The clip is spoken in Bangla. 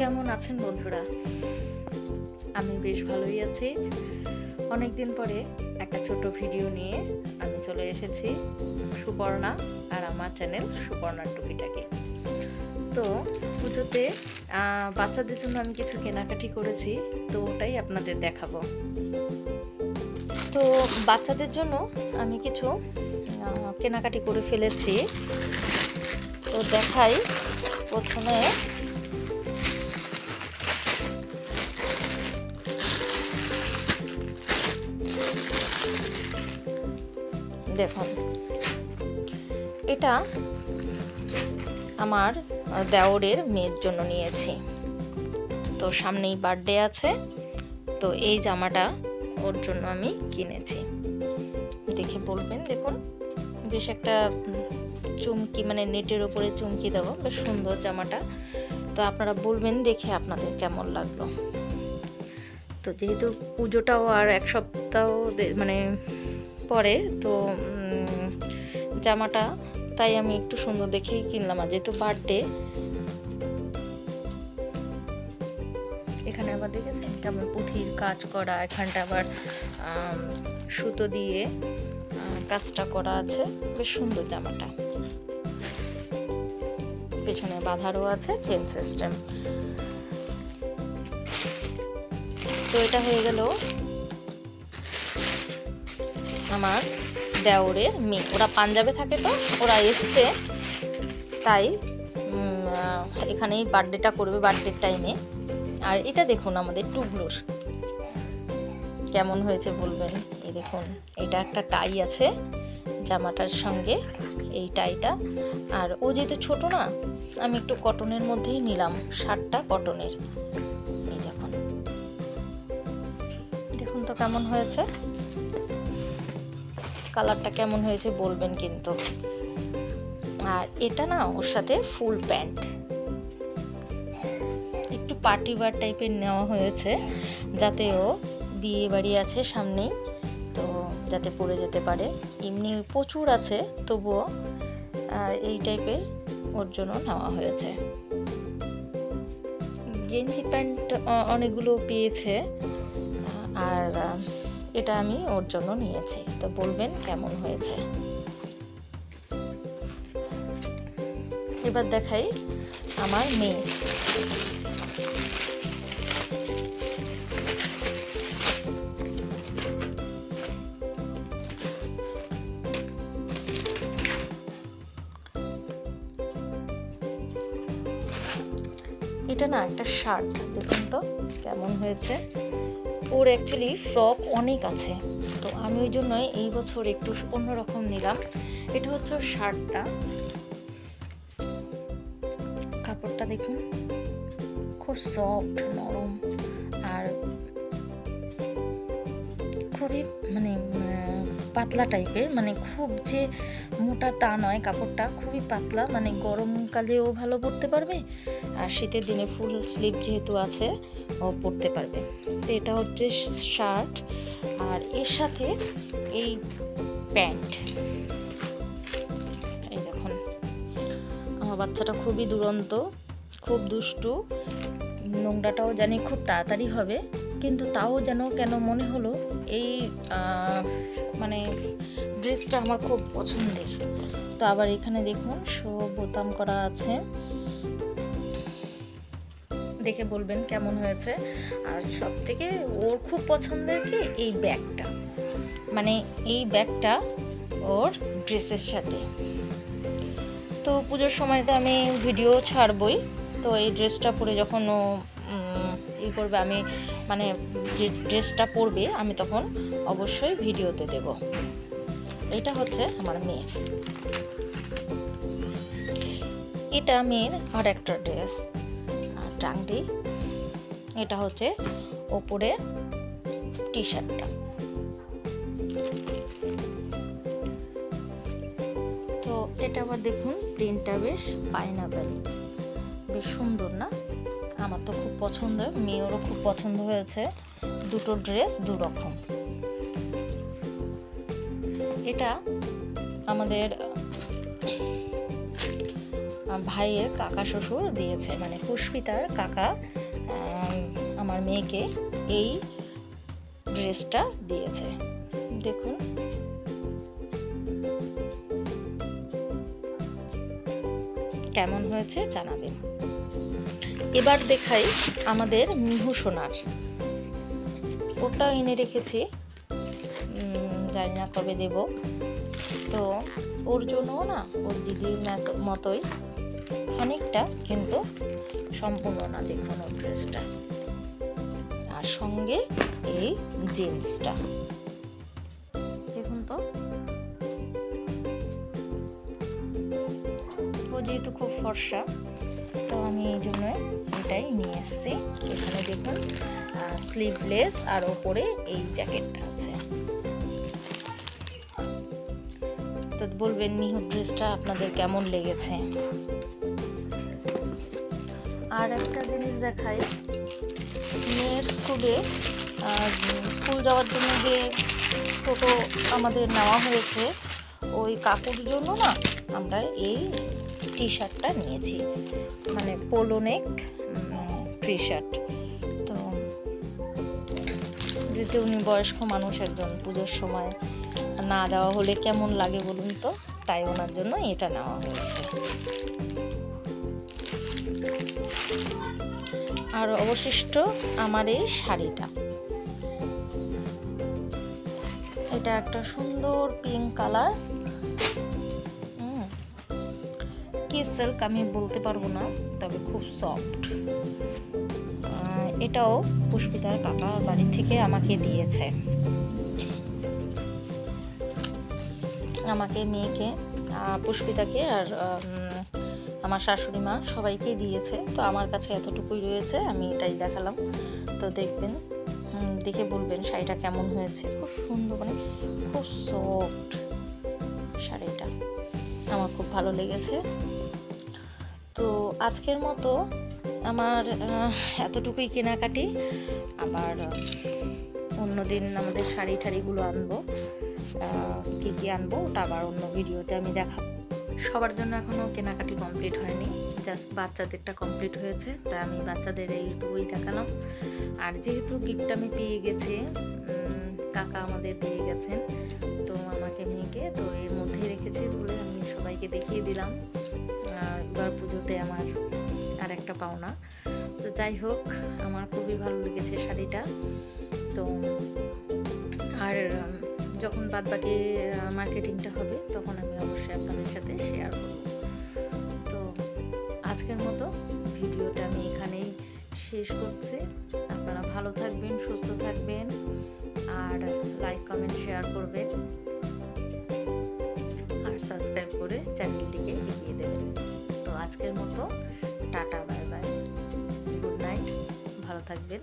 কেমন আছেন বন্ধুরা? আমি বেশ ভালোই আছি। অনেক দিন পরে একটা ছোট ভিডিও নিয়ে আমি চলে এসেছি সুপর্ণা আর আমার চ্যানেল সুপর্ণার টুপিটাকে। তো পুজোতে বাচ্চাদের জন্য আমি কিছু কেনাকাটি করেছি, তো ওটাই আপনাদের দেখাবো। তো বাচ্চাদের জন্য আমি কিছু কেনাকাটি করে ফেলেছি। তো দেখাই প্রথমে দেখুন। এটা আমার দেওরের মেয়ের জন্য নিয়েছি। তো সামনেই বার্থডে আছে। তো এই জামাটা ওর জন্য আমি কিনেছি। দেখে বলবেন, দেখুন। বেশ একটা চুমকি মানে নেটের ওপরে চুমকি দেবো বেশ সুন্দর জামাটা। তো আপনারা বলবেন, দেখে আপনাদের কেমন লাগল। তো যেহেতু পুজোটাও আর এক সপ্তাহ মানে পরে তো জামাটা তাই আমি একটু সুন্দর দেখেই কিনলাম আর যেহেতু বার্থডে এখানে আবার দেখেছেন কেমন পুঁথির কাজ করা, এখানটা আবার সুতো দিয়ে কাজটা করা আছে। বেশ সুন্দর জামাটা। পেছনে বাঁধারও আছে চেন সিস্টেম তো এটা হয়ে গেল আমার দেওরের মেয়ে। ওরা পাঞ্জাবে থাকে তো, ওরা এসছে। তাই এখানেই বার্থডেটা করবে, বার্থডের টাইমে আর এটা দেখুন আমাদের টুবলুর কেমন হয়েছে বলবেন? এই দেখুন, এটা একটা টাই আছে জামাটার সঙ্গে, এই টাইটা আর ও যেহেতু ছোট না, আমি একটু কটনের মধ্যেই নিলাম, শার্টটা কটনের এই দেখুন। দেখুন তো কেমন হয়েছে। কালারটা কেমন হয়েছে বলবেন কিন্তু। আর এটা না ওর সাথে ফুল প্যান্ট। একটু পার্টি ওয়ার টাইপের নেওয়া হয়েছে, যাতে ও বিয়ে বাড়ি আছে সামনেই, তো যাতে পরে যেতে পারে। এমনি প্রচুর আছে, তবুও এই টাইপের ওর জন্য নেওয়া হয়েছে। গেঞ্জি প্যান্ট অনেকগুলো পেয়েছে, আর এটা আমি ওর জন্য নিয়েছি। তো বলবেন কেমন হয়েছে? এবার দেখাই আমার মেয়ে। এটা না একটা শার্ট, দেখুন তো কেমন হয়েছে। ওর অ্যাকচুয়ালি ফ্রক অনেক আছে। তো আমি ওই জন্যই এই বছর একটু অন্যরকম নিলাম। এটা হচ্ছে শার্টটা। কাপড়টা দেখুন। খুব সফট নরম। আর খুবই মানে পাতলা টাইপের মানে খুব যে মোটা তা নয় কাপড়টা, খুবই পাতলা। মানে গরমকালেও ভালো পরতে পারবে। আর শীতের দিনে ফুল স্লিভ যেহেতু আছে পরতে পারবে। তো এটা হচ্ছে শার্ট আর এর সাথে এই প্যান্ট। এই দেখুন, আমার বাচ্চাটা খুবই দুরন্ত, খুব দুষ্টু। নোংরাটাও জানি খুব তাড়াতাড়ি হবে, কিন্তু তাও যেন কেন মনে হলো এই মানে ড্রেসটা আমার খুব পছন্দের। তো আবার এখানে দেখুন শো বোতাম করা আছে। দেখে বলবেন কেমন হয়েছে। আর সব থেকে ওর খুব পছন্দের কি? এই ব্যাগটা। মানে এই ব্যাগটা ওর ড্রেসের সাথে। তো পুজোর সময় তো আমি ভিডিও ছাড়বই। তো এই ড্রেসটা পরে যখন ও ই করবে, আমি মানে যে ড্রেসটা পরবে, আমি তখন অবশ্যই ভিডিওতে দেব। এটা হচ্ছে আমার মেয়ের। এটা মেয়ের আর একটা ড্রেস। আর এটা হচ্ছে ওপরে টি শার্টটা তো এটা আবার দেখুন, প্রিন্টটা বেশ পাইনাপেল। বেশ সুন্দর না? আমার তো খুব পছন্দ, মেয়েরও খুব পছন্দ হয়েছে। দুটো ড্রেস দু রকম এটা আমাদের ভাইয়ের কাকা শ্বশুর দিয়েছে মানে পুষ্পিতার কাকা আমার মেয়েকে এই ড্রেসটা দিয়েছে। দেখুন। কেমন হয়েছে জানাবেন। এবার দেখাই আমাদের মিহু সোনার। ওটা এনে রেখেছি। জানি না কবে দেব। তো ওর জন্যও না, ওর দিদির মতো- মতোই খানিকটা কিন্তু সম্পূর্ণ না দেখুন ওর ড্রেসটা। আর সঙ্গে এই জিন্সটা। দেখুন তো। যেহেতু খুব ফর্সা, তো আমি এই জন্য এটাই নিয়ে এসেছি। এখানে দেখুন স্লিভলেস আর ওপরে এই জ্যাকেটটা আছে। তো বলবেন মিহু ড্রেসটা আপনাদের কেমন লেগেছে? আর একটা জিনিস দেখাই। মেয়ের স্কুলে স্কুল যাওয়ার জন্য যে টোটো আমাদের নেওয়া হয়েছে, ওই কাকুর জন্য না আমরা এই টি শার্টটা নিয়েছি। মানে পোলোনেক টি শার্ট তো যেহেতু উনি বয়স্ক মানুষ একজন পুজোর সময় না দেওয়া হলে কেমন লাগে বলুন তো? তাই ওনার জন্য এটা নেওয়া হয়েছে। আর অবশিষ্ট আমার এই শাড়িটা। এটা একটা সুন্দর পিঙ্ক কালার কি সিল্ক আমি বলতে পারব না, তবে খুব সফট এটাও পুষ্পিতার কাকা বাড়ি থেকে আমাকে দিয়েছে। আমাকে, মেয়েকে পুষ্পিতাকে আর আমার শাশুড়ি মা সবাইকে দিয়েছে, তো আমার কাছে এতটুকুই রয়েছে, আমি এটাই দেখালাম। তো দেখবেন দেখে বলবেন শাড়িটা কেমন হয়েছে। খুব সুন্দর মানে খুব সফট শাড়িটা। আমার খুব ভালো লেগেছে। তো আজকের মতো আমার এতটুকুই কেনাকাটি। আবার অন্যদিন আমাদের শাড়ি টাড়িগুলো আনব কী কী আনব, ওটা আবার অন্য ভিডিওতে আমি দেখাবো। সবার জন্য এখনও কেনাকাটি কমপ্লিট হয়নি জাস্ট বাচ্চাদেরটা কমপ্লিট হয়েছে তাই আমি বাচ্চাদের এই এইটুকুই দেখালাম। আর যেহেতু গিফট আমি পেয়ে গেছি কাকা আমাদের দিয়ে গেছেন, তো আমাকে মেয়েকে, তো এর মধ্যেই রেখেছি বলে আমি সবাইকে দেখিয়ে দিলাম। এবার পুজোতে আমার আর একটা পাওনা। তো যাই হোক, আমার খুবই ভালো লেগেছে শাড়িটা। তো, আর যখন বাদ বাকি মার্কেটিংটা হবে, তখন আমি অবশ্যই আপনাদের সাথে শেয়ার করব। তো আজকের মতো ভিডিওটা আমি এখানেই শেষ করছি। আপনারা ভালো থাকবেন, সুস্থ থাকবেন, আর লাইক কমেন্ট শেয়ার করবেন। আর সাবস্ক্রাইব করে চ্যানেলটিকে এগিয়ে দেবেন। তো আজকের মতো, tata bye bye good night ভালো থাকবেন।